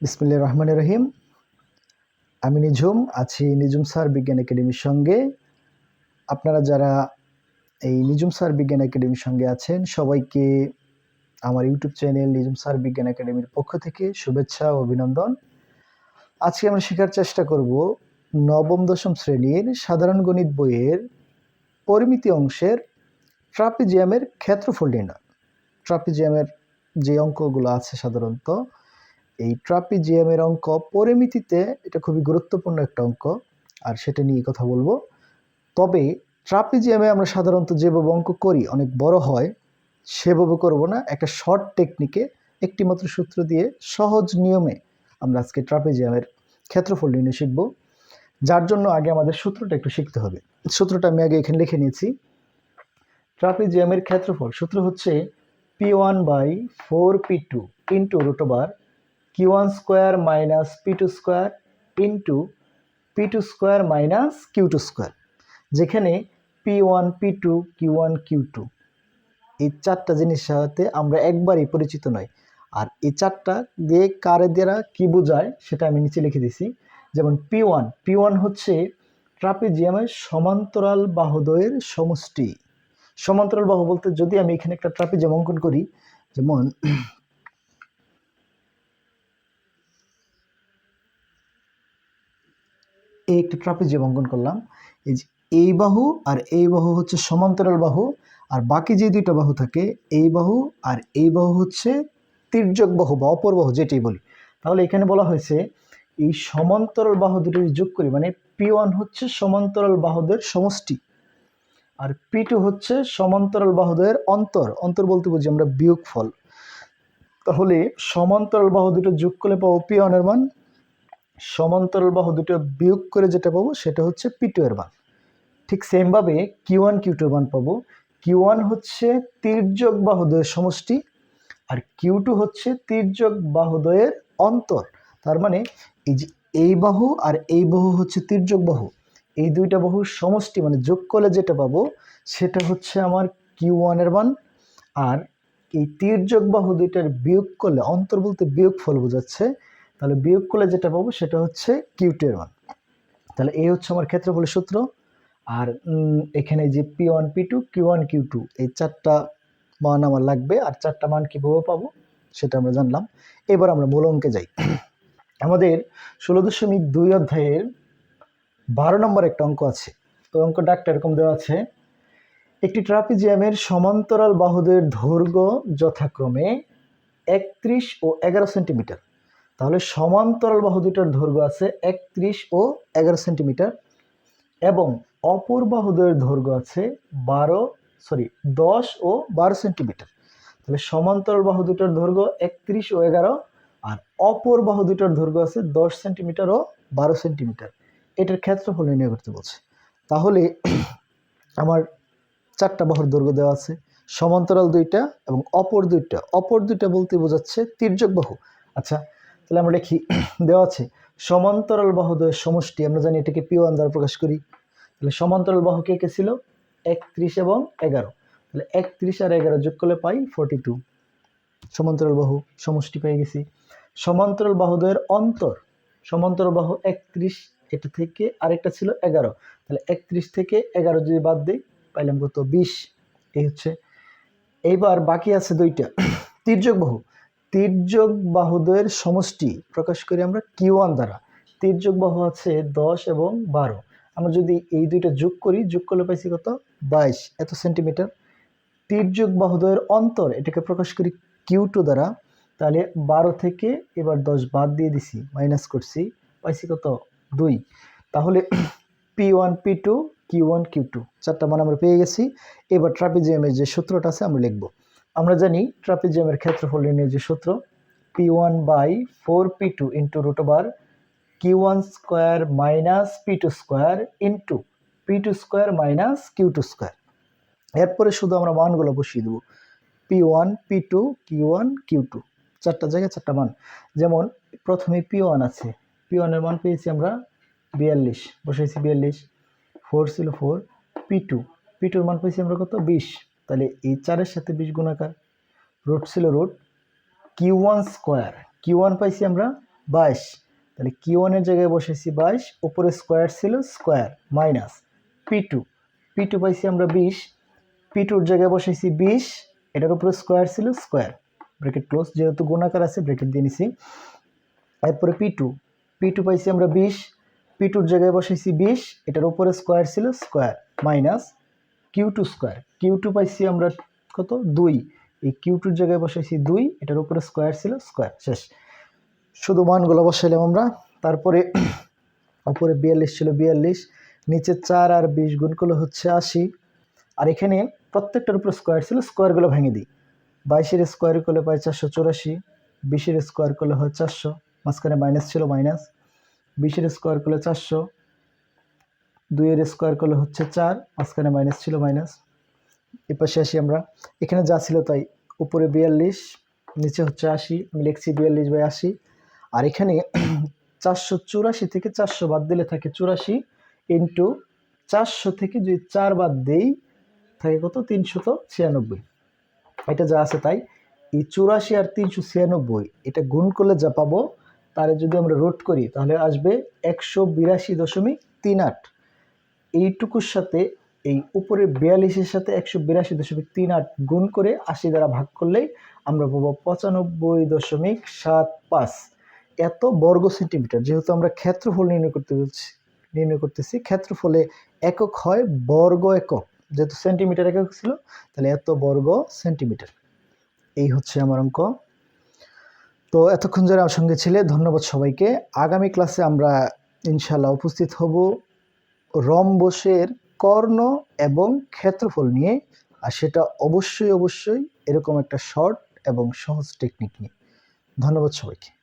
বিসমিল্লা রহমান রহিম। আমি নিঝুম, আছি নিঝুম স্যার বিজ্ঞান একাডেমির সঙ্গে। আপনারা যারা এই নিঝুম স্যার বিজ্ঞান একাডেমির সঙ্গে আছেন, সবাইকে আমার ইউটিউব চ্যানেল নিঝুম স্যার বিজ্ঞান একাডেমির পক্ষ থেকে শুভেচ্ছা ও অভিনন্দন। আজকে আমরা শেখার চেষ্টা করব নবম দশম শ্রেণির সাধারণ গণিত বইয়ের পরিমিতি অংশের ট্রাপিজিয়ামের ক্ষেত্রফল নির্ণয়। ট্রাপিজিয়ামের যে অঙ্কগুলো আছে সাধারণত এই ট্রাপিজিয়ামের অঙ্ক পরিমিতিতে এটা খুবই গুরুত্বপূর্ণ একটা অঙ্ক, আর সেটা নিয়ে কথা বলব। তবে ট্রাপিজিয়ামে আমরা সাধারণত যেভাবে অঙ্ক করি, অনেক বড় হয়, সেভাবে করব না। একটা শর্ট টেকনিকে একটিমাত্র সূত্র দিয়ে সহজ নিয়মে আমরা আজকে ট্রাপিজিয়ামের ক্ষেত্রফল নির্ণয় শিখব। যার জন্য আগে আমাদের সূত্রটা একটু শিখতে হবে। সূত্রটা আমি আগে এখানে লিখে নিয়েছি। ট্রাপিজিয়ামের ক্ষেত্রফল সূত্র হচ্ছে P one by four P two into root over Q one square minus P two square into P two square minus Q two square, যেখানে P one, P two, Q one, Q two. এই চারটা জিনিস সাথে আমরা একবারই পরিচিত নই। আর এই চারটা দিয়ে কারে দ্বারা কি বোঝায় সেটা আমি নিচে লিখে দিছি। যেমন পি ওয়ান পি ওয়ান হচ্ছে ট্রাপিজিয়ামের সমান্তরাল বাহুদ্বয়ের সমষ্টি। সমান্তরাল বাহু বলতে যদি আমি এখানে একটা ট্রাপিজিয়াম অঙ্কন করি, যেমন এই একটি ট্রাপিজিয়াম অঙ্কন করলাম। এই যে এই বাহু আর এই বাহু হচ্ছে সমান্তরাল বাহু, আর বাকি যে দুইটা বাহু থাকে, এই বাহু আর এই বাহু হচ্ছে তির্যক বাহু বা অপর বাহু যেটাই বলি। তাহলে এখানে বলা হয়েছে এই সমান্তরাল বাহু দুটো যোগ করি মানে পি ওয়ান হচ্ছে সমান্তরাল বাহুদের সমষ্টি, আর পি টু হচ্ছে সমান্তরাল বাহুদের অন্তর। অন্তর বলতে বুঝি আমরা বিয়োগ ফল তাহলে সমান্তরাল বাহু দুটো যোগ করলে পাবো পি ওয়ানের মান সমান্তরাল বাহু দুটো বিয়োগ করে যেটা পাবো সেটা হচ্ছে পি টু এর মান। ঠিক সেমভাবে কিউ ওয়ান কিউ টু মান পাবো। কিউ ওয়ান হচ্ছে তির্যক বাহুদয়ের সমষ্টি আর কিউ টু হচ্ছে তির্যক বাহুদয়ের অন্তর। তার মানে এই যে এই বাহু আর এই বাহু হচ্ছে তির্যক বাহু এই দুইটা বাহুর সমষ্টি মানে যোগ করলে যেটা পাবো সেটা হচ্ছে আমার কিউ ওয়ানের মান। আর এই তির্যক বাহু দুইটার বিয়োগ করলে, অন্তর বলতে বিয়োগ ফল বোঝাচ্ছে তাহলে বিয়োগ করলে যেটা পাবো সেটা হচ্ছে কিউ টু এর মান তাহলে এই হচ্ছে আমার ক্ষেত্রফলের সূত্র। আর এখানে যে P one, P two, Q one, Q two, এই চারটা মান আমার লাগবে। আর চারটা মান কীভাবে পাবো সেটা আমরা জানলাম। এবার আমরা মূল অঙ্কে যাই। আমাদের ষোলো দশমিক দুই অধ্যায়ের বারো নম্বর একটা অঙ্ক আছে। তো অঙ্কটা একটা এরকম দেওয়া আছে। একটি ট্রাপিজিয়ামের সমান্তরাল বাহুদের দৈর্ঘ্য যথাক্রমে একত্রিশ ও এগারো সেন্টিমিটার। তাহলে সমান্তরাল বাহু দুটার দৈর্ঘ্য আছে একত্রিশ ও এগারো সেন্টিমিটার এবং অপর বাহুদের দৈর্ঘ্য আছে বারো সরি দশ ও বারো সেন্টিমিটার। তাহলে সমান্তরাল বাহু দুটার দৈর্ঘ্য একত্রিশ ও এগারো আর অপর বাহু দুটার দৈর্ঘ্য আছে দশ সেন্টিমিটার ও বারো সেন্টিমিটার। এটার ক্ষেত্রফল নির্ণয় করতে বলছে। তাহলে আমার চারটা বাহুর দৈর্ঘ্য দেওয়া আছে। সমান্তরাল দুইটা এবং অপর দুইটা। অপর দুইটা বলতে বোঝাচ্ছে তির্যক বাহু। আচ্ছা তাহলে আমরা লিখি, দেওয়া আছে, সমান্তরাল বাহুদ্বয়ের সমষ্টি, আমরা জানি এটাকে পি ওয়ান দ্বারা প্রকাশ করি। তাহলে সমান্তরাল বাহু কে কে ছিল? একত্রিশ এবং এগারো। তাহলে একত্রিশ আর এগারো যোগ করলে পাই ফোরটি টু সমান্তরাল বাহু সমষ্টি পেয়ে গেছি। সমান্তরাল বাহুদ্বয়ের অন্তর, সমান্তরাল বাহু একত্রিশ, এটা থেকে আরেকটা ছিল এগারো। তাহলে একত্রিশ থেকে এগারো যদি বাদ দিই, পাইলাম কত? বিশ। এই হচ্ছে। এইবার বাকি আছে দুইটা। তির্যক বাহু। তির্যক বাহুদের সমষ্টি প্রকাশ করি আমরা কিউ ওয়ান দ্বারা। তির্যক বাহু আছে দশ এবং বারো। আমরা যদি এই দুইটা যোগ করি, যোগ করলে পাইছি কত? বাইশ। এত সেন্টিমিটার। তির্যক বাহুদয়ের অন্তর, এটাকে প্রকাশ করি কিউ টু দ্বারা। তাহলে বারো থেকে এবার দশ বাদ দিয়ে দিছি মাইনাস করছি, পাইছি কত? দুই। তাহলে P one P two Q one Q two চারটা মান আমরা পেয়ে গেছি। এবার ট্রাপিজিয়ামের যে সূত্রটা আছে, আমরা লিখব। আমরা জানি ট্রাপিজিয়ামের ক্ষেত্রফল নির্ণয়ের যে সূত্র P one by four P two into root over Q one square minus P two square into P two square minus Q two square এরপরে শুধু আমরা মানগুলো বসিয়ে দেবো। P one P two Q one Q two চারটা জায়গায় চারটা মান। যেমন প্রথমে পি ওয়ান আছে। পি ওয়ানের মান পেয়েছি আমরা বিয়াল্লিশ। বসাইছি বিয়াল্লিশ। ফোর ছিল ফোর পি টু পি টুর মান পেয়েছি আমরা কত? বিশ। তাহলে এই চারের সাথে বিশ গুণাকার। রুট ছিল root Q one square Q one পাইছি আমরা বাইশ। তাহলে কিউ ওয়ানের জায়গায় বসেছি বাইশ, উপরে স্কোয়ার ছিল square minus P two P two পাইছি আমরা বিশ পি টুর জায়গায় বসেছি বিশ, এটার উপরে স্কোয়ার ছিল স্কোয়ার ব্রেকেট ক্লোজ যেহেতু গুণাকার আছে ব্রেকেট দিয়ে নিছি। এরপরে পি টু পি টু পাইছি আমরা বিশ পি টুর জায়গায় বসেছি বিশ, এটার উপরে স্কোয়ার ছিল square minus Q two square Q two পাইছি আমরা কত? দুই। এই কিউ টুর জায়গায় বসেছি দুই। এটার উপরে স্কোয়ার ছিল স্কোয়ার শেষ। শুধু মানগুলো বসাইলাম আমরা। তারপরে উপরে বিয়াল্লিশ ছিল বিয়াল্লিশ। নিচে চার আর বিশ গুণগুলো হচ্ছে আশি। আর এখানে প্রত্যেকটার উপরে স্কোয়ার ছিল স্কোয়ারগুলো ভেঙে দিই। বাইশের স্কোয়ার করলে পাই চারশো চুরাশি। বিশের স্কোয়ার করলে হয় চারশো। মাঝখানে মাইনাস ছিল মাইনাস বিশের স্কোয়ার করলে চারশো। দুইয়ের স্কোয়ার করলে হচ্ছে চার, মাঝখানে মাইনাস ছিল মাইনাস এ পাশে আসি আমরা। এখানে যা ছিল তাই। উপরে বিয়াল্লিশ, নিচে হচ্ছে আশি। আমি লিখছি বিয়াল্লিশ বাই আশি। আর এখানে চারশো চুরাশি থেকে চারশো বাদ দিলে থাকে চুরাশি ইন্টু চারশো থেকে যদি চার বাদ দেই, থাকে কত? তিনশত ছিয়ানব্বই। এটা যা আছে তাই। এই চুরাশি আর তিনশো ছিয়ানব্বই, এটা গুণ করলে যা পাবো, তারে যদি আমরা রোড করি, তাহলে আসবে একশো বিরাশি দশমিক তিন আট। এইটুকুর সাথে এই উপরে বিয়াল্লিশের সাথে একশো বিরাশি দশমিক তিন আট গুণ করে আশি দ্বারা ভাগ করলেই আমরা পাবো পঁচানব্বই দশমিক সাত পাঁচ। এত বর্গ সেন্টিমিটার, যেহেতু আমরা ক্ষেত্রফল নির্ণয় করতে নির্ণয় করতেছি, ক্ষেত্রফলে একক হয় বর্গ একক। যেহেতু সেন্টিমিটার একক ছিল, তাহলে এত বর্গ সেন্টিমিটার। এই হচ্ছে আমার অঙ্ক। তো এতক্ষণ যারা আমার সঙ্গে ছিলে, ধন্যবাদ সবাইকে। আগামী ক্লাসে আমরা ইনশাল্লাহ উপস্থিত হব। রম্বসের কর্ণ এবং ক্ষেত্রফল নিয়ে, আর সেটা অবশ্যই অবশ্যই এরকম একটা শর্ট এবং সহজ টেকনিক নিয়ে। ধন্যবাদ সবাইকে।